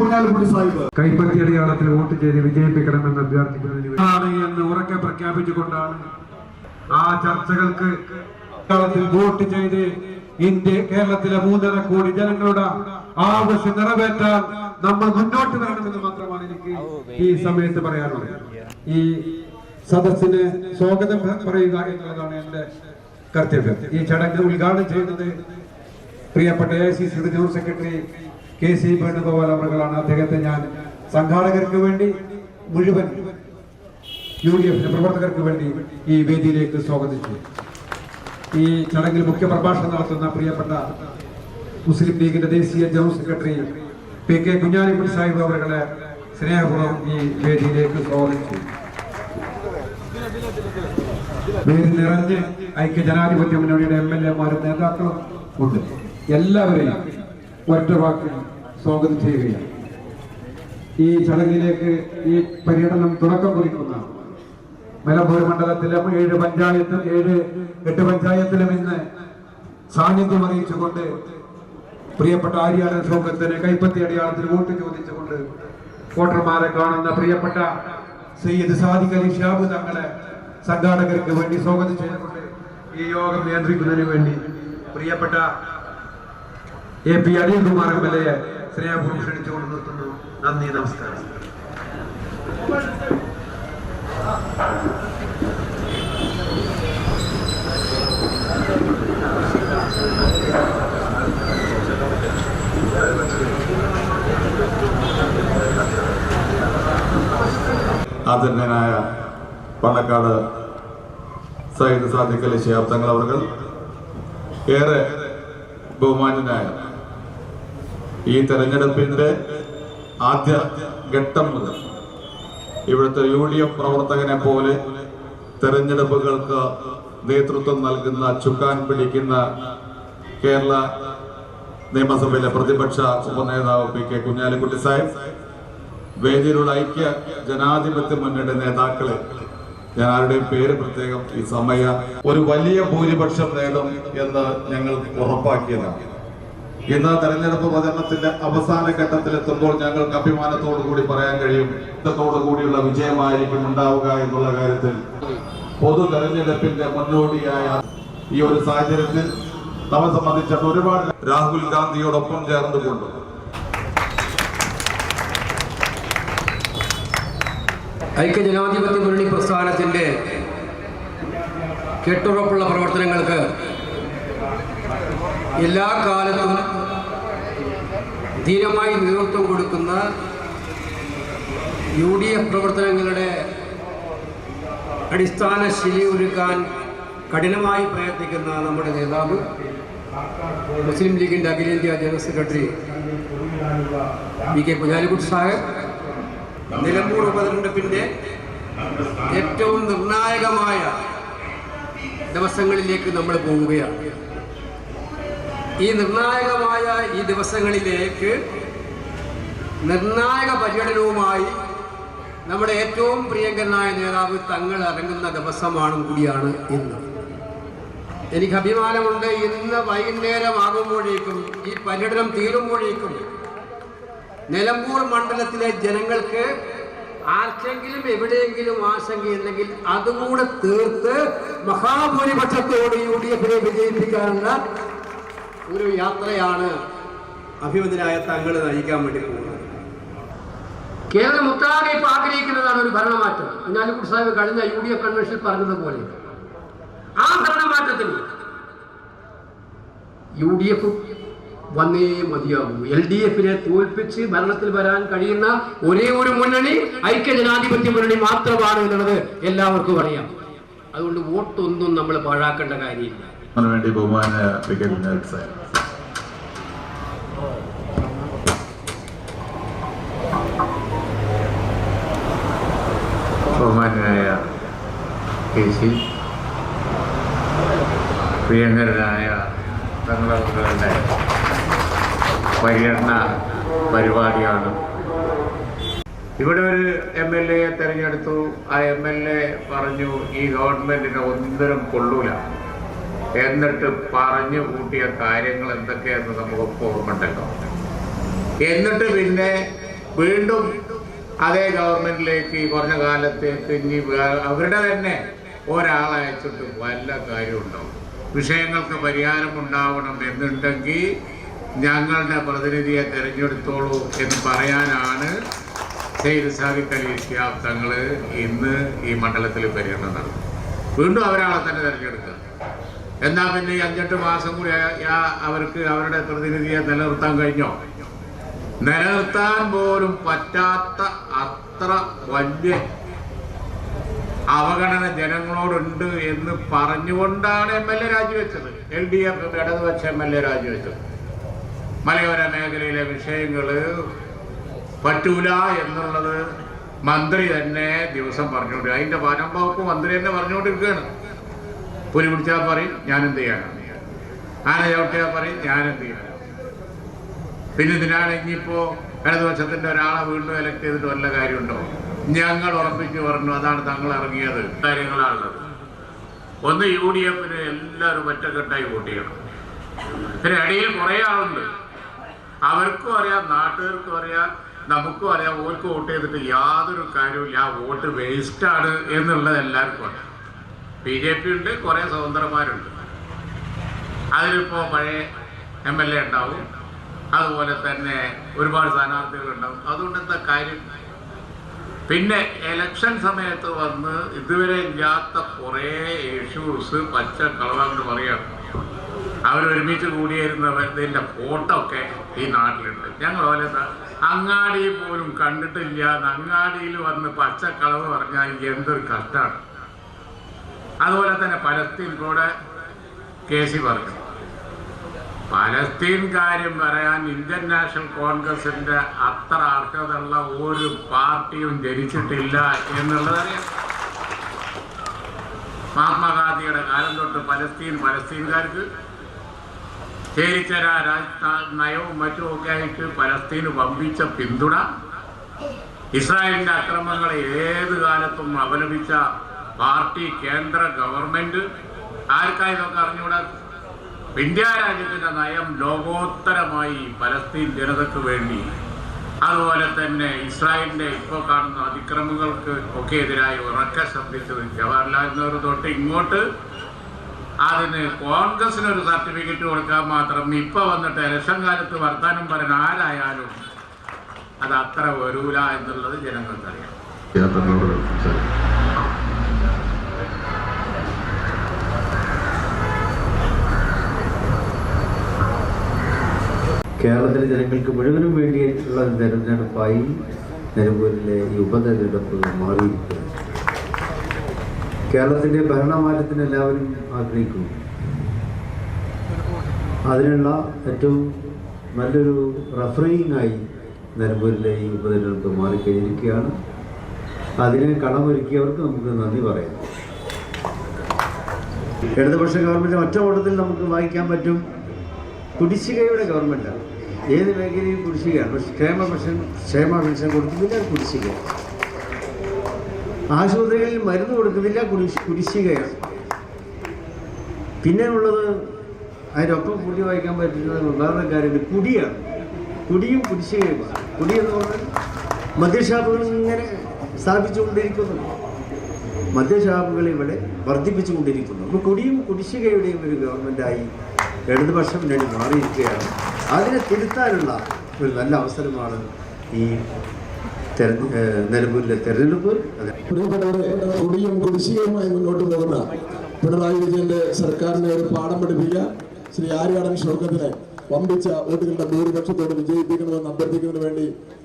കുഞ്ഞാലിക്കുട്ടി സാഹിബ്. കൈപ്പത്തി അടയാളത്തിൽ വോട്ട് ചെയ്ത് വിജയിപ്പിക്കണമെന്ന് അഭ്യർത്ഥിക്കുന്നതിന് എന്ന് ഉറക്കെ പ്രഖ്യാപിച്ചുകൊണ്ടാണ് ആ ചർച്ചകൾക്ക് വോട്ട് ചെയ്ത് ഇന്ത്യ കേരളത്തിലെ മൂന്നര കോടി ജനങ്ങളുടെ ആവശ്യം നിറവേറ്റാൻ നമ്മൾ മുന്നോട്ട് വരണമെന്ന് മാത്രമാണ് എനിക്ക് ഈ സമയത്ത് പറയാനുള്ളത്. ഈ സദസ്സിന് സ്വാഗതം പറയുക എന്നുള്ളതാണ് എന്റെ കർത്തവ്യം. ഈ ചടങ്ങ് ഉദ്ഘാടനം ചെയ്യുന്നത് പ്രിയപ്പെട്ട A C C general secretary K C Venugopal അവറുകളാണ് അദ്ദേഹത്തെ ഞാൻ സംഘാടകർക്ക് വേണ്ടി മുഴുവൻ യു ഡി എഫിന്റെ പ്രവർത്തകർക്ക് വേണ്ടി ഈ വേദിയിലേക്ക് സ്വാഗതിച്ചു. ഈ ചടങ്ങിൽ മുഖ്യ പ്രഭാഷണം നടത്തുന്ന പ്രിയപ്പെട്ട മുസ്ലിം ലീഗിന്റെ ദേശീയ general secretary P K Kunhalikutty Sahib അവരുടെ സ്നേഹപൂർവം ഈ വേദിയിലേക്ക് സ്വാഗതിച്ചു. നിറഞ്ഞ് ഐക്യ ജനാധിപത്യ മുന്നണിയുടെ എം എൽ എമാരും നേതാക്കളും ഉണ്ട്. എല്ലാവരെയും ഒറ്റ വാക്കിൽ സ്വാഗതം ചെയ്യുകയാണ്. ഈ ചടങ്ങിലേക്ക് ഈ പര്യടനം തുടക്കം കുറിക്കുന്ന മലബാർ മണ്ഡലത്തിലെ ഏഴ് പഞ്ചായത്തും ഏഴ് എട്ട് പഞ്ചായത്തിലും ഇന്ന് സാന്നിധ്യം അറിയിച്ചുകൊണ്ട് പ്രിയപ്പെട്ട ആര്യാടൻ സൗഖ്യത്തിന് കൈപ്പത്തി അടയാളത്തിൽ വോട്ട് ചോദിച്ചുകൊണ്ട് വോട്ടർമാരെ കാണുന്ന പ്രിയപ്പെട്ട സയ്യിദ് സാദിഖ് അലി ഷാബ് തങ്ങളെ സംഘാടകർക്ക് വേണ്ടി സ്വാഗതം ചെയ്തുകൊണ്ട് ഈ യോഗം നിയന്ത്രിക്കുന്നതിന് വേണ്ടി പ്രിയപ്പെട്ട A P Anilkumar M L A സ്നേഹപൂർവം ക്ഷണിച്ചുകൊണ്ട് നിർത്തുന്നു. നന്ദി നമസ്കാരം. ആദരണീയനായ പണക്കാട് സയ്യിദ് സാദിഖ് അലി ശിഹാബ് തങ്ങൾ അവർ ഏറെ ബഹുമാന്യനായ ഈ തെരഞ്ഞെടുപ്പിന്റെ ആദ്യ ഘട്ടം മുതൽ ഇവിടുത്തെ യു ഡി എഫ് പ്രവർത്തകനെ പോലെ തെരഞ്ഞെടുപ്പുകൾക്ക് നേതൃത്വം നൽകുന്ന ചുക്കാൻ പിടിക്കുന്ന കേരള നിയമസഭയിലെ പ്രതിപക്ഷ ഉപനേതാവ് പി കെ കുഞ്ഞാലിക്കുട്ടി സാഹിബ് വേദിയിലുള്ള ഐക്യ ജനാധിപത്യ മുന്നണിയുടെ നേതാക്കളെ ഞാൻ ആരുടെയും പേര് പ്രത്യേകം ഈ സമയ ഒരു വലിയ ഭൂരിപക്ഷം നേടും എന്ന് ഞങ്ങൾ ഉറപ്പാക്കിയതാണ്. ഇന്ന് തെരഞ്ഞെടുപ്പ് പ്രചരണത്തിന്റെ അവസാന ഘട്ടത്തിലെത്തുമ്പോൾ ഞങ്ങൾക്ക് അഭിമാനത്തോടു കൂടി പറയാൻ കഴിയും. ത്തോടു കൂടിയുള്ള വിജയമായിരിക്കും ഉണ്ടാവുക എന്നുള്ള കാര്യത്തിൽ. പൊതു തെരഞ്ഞെടുപ്പിന്റെ മുന്നോടിയായ ഈ ഒരു സാഹചര്യത്തിൽ നമ്മെ സംബന്ധിച്ച ഒരുപാട് രാഹുൽ ഗാന്ധിയോടൊപ്പം ചേർന്നുകൊണ്ട്. ഐക്യജനാധിപത്യ മുന്നണി പ്രസ്ഥാനത്തിന്റെ കെട്ടുറപ്പുള്ള പ്രവർത്തനങ്ങൾക്ക് എല്ലാ കാലത്തും ധീരമായി നേതൃത്വം കൊടുക്കുന്ന യു ഡി എഫ് പ്രവർത്തനങ്ങളുടെ അടിസ്ഥാന ശിലയൊരുക്കാൻ കഠിനമായി പ്രയത്നിക്കുന്ന നമ്മുടെ നേതാവ് മുസ്ലിം ലീഗിന്റെ അഖിലേന്ത്യാ general secretary V K Kunhalikutty Saheb. Nilambur ഉപതെരഞ്ഞെടുപ്പിന്റെ ഏറ്റവും നിർണായകമായ ദിവസങ്ങളിലേക്ക് നമ്മൾ പോവുകയാണ്. ഈ നിർണായകമായ ഈ ദിവസങ്ങളിലേക്ക് നിർണായക പര്യടനവുമായി നമ്മുടെ ഏറ്റവും പ്രിയങ്കരനായ നേതാവ് തങ്ങൾ ഇറങ്ങുന്ന ദിവസമാണ് കൂടിയാണ് ഇന്ന്. എനിക്ക് അഭിമാനമുണ്ട്. ഇന്ന് വൈകുന്നേരമാകുമ്പോഴേക്കും ഈ പര്യടനം തീരുമ്പോഴേക്കും നിലമ്പൂർ മണ്ഡലത്തിലെ ജനങ്ങൾക്ക് ആർക്കെങ്കിലും എവിടെയെങ്കിലും ആശങ്കയുണ്ടെങ്കിൽ അതുകൂടെ തീർത്ത് മഹാഭൂരിപക്ഷത്തോട് യു ഡി എഫിനെ വിജയിപ്പിക്കാനുള്ള ഒരു യാത്രയാണ് അഭിമതനായ തങ്ങൾ നയിക്കാൻ വേണ്ടി പോകുന്നത്. കേരളം ഒട്ടാകെ ഇപ്പൊ ആഗ്രഹിക്കുന്നതാണ് ഒരു ഭരണമാറ്റം. കുഞ്ഞാലിക്കുട്ടി സാഹിബ് കഴിഞ്ഞ യു ഡി എഫ് കൺവെൻഷനിൽ പറഞ്ഞതുപോലെ ആ ഭരണമാറ്റത്തിൽ യു ഡി എഫ് വന്നേ മതിയാകൂ. എൽ ഡി എഫിനെ തോൽപ്പിച്ച് ഭരണത്തിൽ വരാൻ കഴിയുന്ന ഒരേ ഒരു മുന്നണി ഐക്യ ജനാധിപത്യ മുന്നണി മാത്രമാണ് എന്നുള്ളത് എല്ലാവർക്കും അറിയാം. അതുകൊണ്ട് വോട്ടൊന്നും നമ്മൾ പാഴാക്കേണ്ട കാര്യമില്ല. വേണ്ടി ബഹുമാന പി കെ കുഞ്ഞാലിക്കുട്ടി സാഹിബ് ബഹുമാനായ കെ സി പ്രിയങ്കരനായ തങ്ങളുടെ പര്യടന പരിപാടിയാണ്. ഇവിടെ ഒരു എം എൽ എ തെരഞ്ഞെടുത്തു. ആ എം എൽ എ പറഞ്ഞു ഈ ഗവൺമെന്റിനെ ഒന്നിനും കൊള്ളൂല. എന്നിട്ട് പറഞ്ഞു കൂട്ടിയ കാര്യങ്ങൾ എന്തൊക്കെയെന്ന് നമുക്ക് ഓർമ്മണ്ടല്ലോ എന്നിട്ട് പിന്നെ വീണ്ടും അതേ ഗവൺമെന്റിലേക്ക് ഈ കുറഞ്ഞ കാലത്തെ ഇനി അവരുടെ തന്നെ ഒരാളെ അയച്ചിട്ട് വല്ല കാര്യമുണ്ടാവും വിഷയങ്ങൾക്ക് പരിഹാരം ഉണ്ടാവണം എന്നുണ്ടെങ്കിൽ ഞങ്ങളുടെ പ്രതിനിധിയെ തിരഞ്ഞെടുത്തോളൂ എന്ന് പറയാനാണ് സെയ്ദ് സാദിഖ് അലി ഇന്ന് ഈ മണ്ഡലത്തിൽ പര്യടനം നടത്തും വീണ്ടും അവരാളെ തന്നെ തിരഞ്ഞെടുക്കുക. എന്നാ പിന്നെ അഞ്ചെട്ട് മാസം കൂടി അവർക്ക് അവരുടെ പ്രതിനിധിയെ നിലനിർത്താൻ കഴിഞ്ഞോ? നിലനിർത്താൻ പോലും പറ്റാത്ത അത്ര വലിയ അവഗണന ജനങ്ങളോടുണ്ട് എന്ന് പറഞ്ഞുകൊണ്ടാണ് എം എൽ എ രാജിവെച്ചത്. എൽ ഡി എഫ് ഇടതുപക്ഷ എം എൽ എ രാജിവെച്ചത്. മലയോര മേഖലയിലെ വിഷയങ്ങൾ പറ്റൂല എന്നുള്ളത് മന്ത്രി തന്നെ ദിവസം പറഞ്ഞുകൊണ്ട് അതിന്റെ വനം വകുപ്പ് മന്ത്രി തന്നെ പറഞ്ഞുകൊണ്ടിരിക്കുകയാണ്. പുലി പിടിച്ചാൽ പറയും ഞാൻ ചെയ്യാനാണ് ആന ചവിട്ടിയാൽ പറയും ഞാൻ ചെയ്യാനാണ് പിന്നെ ഇതിനാണ് ഇനിയിപ്പോ ഇടതുപക്ഷത്തിന്റെ ഒരാളെ വീണ്ടും എലക്ട് ചെയ്തിട്ട് വല്ല കാര്യമുണ്ടോ? ഞങ്ങൾ ഉറപ്പിച്ച് പറഞ്ഞു അതാണ് തങ്ങൾ ഇറങ്ങിയത്. കാര്യങ്ങളാണുള്ളത്. ഒന്ന് യു ഡി എഫിന് എല്ലാവരും ഒറ്റക്കെട്ടായി വോട്ട് ചെയ്യണം. പിന്നെ ഇടയിൽ കുറെ ആളുണ്ട്. അവർക്കും അറിയാം നാട്ടുകാർക്കും അറിയാം നമുക്കും അറിയാം ഓർക്ക് വോട്ട് ചെയ്തിട്ട് യാതൊരു കാര്യവും ആ വോട്ട് വേസ്റ്റാണ് എന്നുള്ളത് എല്ലാവർക്കും അറിയാം. ബി ജെ പി ഉണ്ട് കുറേ സ്വതന്ത്രന്മാരുണ്ട്. അതിലിപ്പോ പഴയ എം എൽ എ ഉണ്ടാവും. അതുപോലെ തന്നെ ഒരുപാട് സ്ഥാനാർത്ഥികൾ ഉണ്ടാവും അതുകൊണ്ട് എന്താ കാര്യം? പിന്നെ എലക്ഷൻ സമയത്ത് വന്ന് ഇതുവരെ ഇല്ലാത്ത കുറേ ഇഷ്യൂസ് പച്ച കളവാന്ന് പറയാണ് അവരൊരുമിച്ച് കൂടിയിരുന്നവരുടെ ഫോട്ടോ ഒക്കെ ഈ നാട്ടിലുണ്ട്. ഞങ്ങൾ പോലെ അങ്ങാടി പോലും കണ്ടിട്ടില്ല. അങ്ങാടിയിൽ വന്ന് പച്ച കളവ് പറഞ്ഞാൽ എന്തൊരു കഷ്ടമാണ്. അതുപോലെ തന്നെ പലസ്തീൻ കൂടെ കെ സി പറഞ്ഞു പലസ്തീൻ കാര്യം പറയാൻ ഇന്ത്യൻ നാഷണൽ കോൺഗ്രസിന്റെ അത്ര അർഹതയുള്ള ഒരു പാർട്ടിയും ജനിച്ചിട്ടില്ല എന്നുള്ളത് അറിയാം. മഹാത്മാഗാന്ധിയുടെ കാലം തൊട്ട് പലസ്തീൻ പലസ്തീൻകാർക്ക് ചേരിച്ചര നയവും മറ്റുമൊക്കെ ആയിട്ട് പലസ്തീന് വമ്പിച്ച പിന്തുണ. ഇസ്രായേലിന്റെ അക്രമങ്ങളെ ഏത് കാലത്തും അപലപിച്ച പാർട്ടി കേന്ദ്ര ഗവൺമെന്റ് ആർക്കാ ഇതൊക്കെ അറിഞ്ഞുകൂടാ? ഇന്ത്യ രാജ്യത്തിന്റെ നയം ലോകോത്തരമായി പലസ്തീൻ ജനതയ്ക്ക് വേണ്ടി അതുപോലെ തന്നെ ഇസ്രായേലിന്റെ ഇപ്പോൾ കാണുന്ന അതിക്രമങ്ങൾക്ക് ഒക്കെ എതിരായി ഉറക്ക ശബ്ദിച്ചത് ജവഹർലാൽ നെഹ്റു തൊട്ട് ഇങ്ങോട്ട്. അതിന് കോൺഗ്രസിന് ഒരു സർട്ടിഫിക്കറ്റ് കൊടുക്കാൻ മാത്രം ഇപ്പൊ വന്നിട്ട് ഇലക്ഷൻ കാലത്ത് വർത്താനം പറയുന്ന ആരായാലും അത് അത്ര വരൂല എന്നുള്ളത് ജനങ്ങൾക്കറിയാം. കേരളത്തിലെ ജനങ്ങൾക്ക് മുഴുവനും വേണ്ടിയിട്ടുള്ള തെരഞ്ഞെടുപ്പായി നിലമ്പൂരിലെ ഈ ഉപതെരഞ്ഞെടുപ്പ് മാറിയിരിക്കുന്നു. കേരളത്തിന്റെ ഭരണമാറ്റത്തിന് എല്ലാവരും ആഗ്രഹിക്കുന്നു. അതിനുള്ള ഏറ്റവും നല്ലൊരു റഫറിങ് ആയി നിലമ്പൂരിലെ ഈ ഉപതെരഞ്ഞെടുപ്പ് മാറിക്കഴിഞ്ഞിരിക്കുകയാണ്. അതിനെ കളമൊരുക്കിയവർക്ക് നമുക്ക് നന്ദി പറയാം. ഇടതുപക്ഷ ഗവൺമെന്റ് ഒറ്റ ഓട്ടത്തിൽ നമുക്ക് വായിക്കാൻ പറ്റും. കുടിശ്ശികയുടെ ഗവൺമെന്റാണ് ഏത് മേഖലയും കുടിശ്ശികയാണ്? പക്ഷേ ക്ഷേമ പെൻഷൻ ക്ഷേമ പെൻഷൻ കൊടുക്കുന്നില്ല കുടിശ്ശിക ആശുപത്രികളിൽ മരുന്ന് കൊടുക്കുന്നില്ല കുടിശ് കുടിശ്ശികയാണ്. പിന്നെ ഉള്ളത് അതിനൊപ്പം കുടി വായിക്കാൻ പറ്റുന്ന വേറെ കാര്യമുണ്ട് കുടിയാണ്. കുടിയും കുടിശ്ശികയുമാണ്. കുടി എന്ന് പറഞ്ഞാൽ മദ്യഷാപ്പുകൾ ഇങ്ങനെ സ്ഥാപിച്ചുകൊണ്ടിരിക്കുന്നു. മദ്യഷാപ്പുകൾ ഇവിടെ വർദ്ധിപ്പിച്ചുകൊണ്ടിരിക്കുന്നു. അപ്പോൾ കുടിയും കുടിശ്ശികയുടെയും ഒരു ഗവൺമെന്റായി ഇടതുപക്ഷം വേണ്ടി മാറിയിരിക്കുകയാണ്. അതിനെ തിരുത്താനുള്ള ഒരു നല്ല അവസരമാണ് ഈ നിലമ്പൂരിലെ തെരഞ്ഞെടുപ്പ്. കുടിയും കുടിശ്ശികയുമായി മുന്നോട്ട് പോകുന്ന പിണറായി വിജയന്റെ സർക്കാരിനെ ഒരു പാഠം പഠിപ്പിക്കുക. ശ്രീ ആര്യാടൻ ഷൗക്കത്തിനെ വമ്പിച്ച വോട്ടുകളുടെ ഭൂരിപക്ഷത്തോട് വിജയിപ്പിക്കണമെന്ന് അഭ്യർത്ഥിക്കുന്നതിന് വേണ്ടി